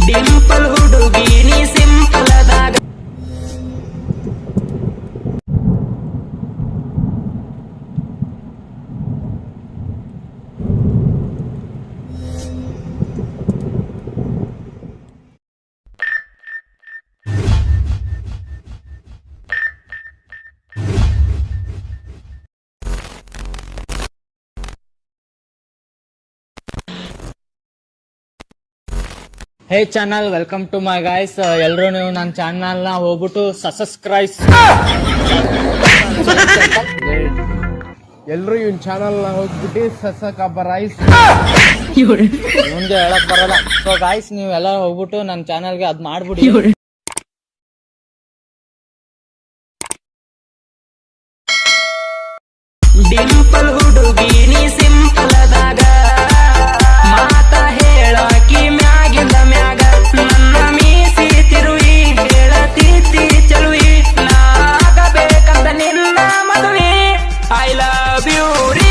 ಡಿಂಪಲ್ ಹುಡುಗಿ hey channel welcome to my guys ಎಲ್ಲರೂ ನೀವು ನನ್ನ ಚಾನಲ್ನ ಹೋಗ್ಬಿಟ್ಟು ಸಬ್ಸ್ಕ್ರೈಬ್. ಎಲ್ಲರೂ ಇವ್ನ ಚಾನಲ್ನ ಹೋಗ್ಬಿಟ್ಟು ರೈಸ್ ಮುಂದೆ ಹೇಳಕ್ ಬರಲ್ಲ. ಸೊ ಗಾಯ್ಸ್ ನೀವೆಲ್ಲ ಹೋಗ್ಬಿಟ್ಟು ನನ್ನ ಚಾನಲ್ಗೆ ಅದು ಮಾಡ್ಬಿಡಿ. ಡಿಂಪಲ್ beauty.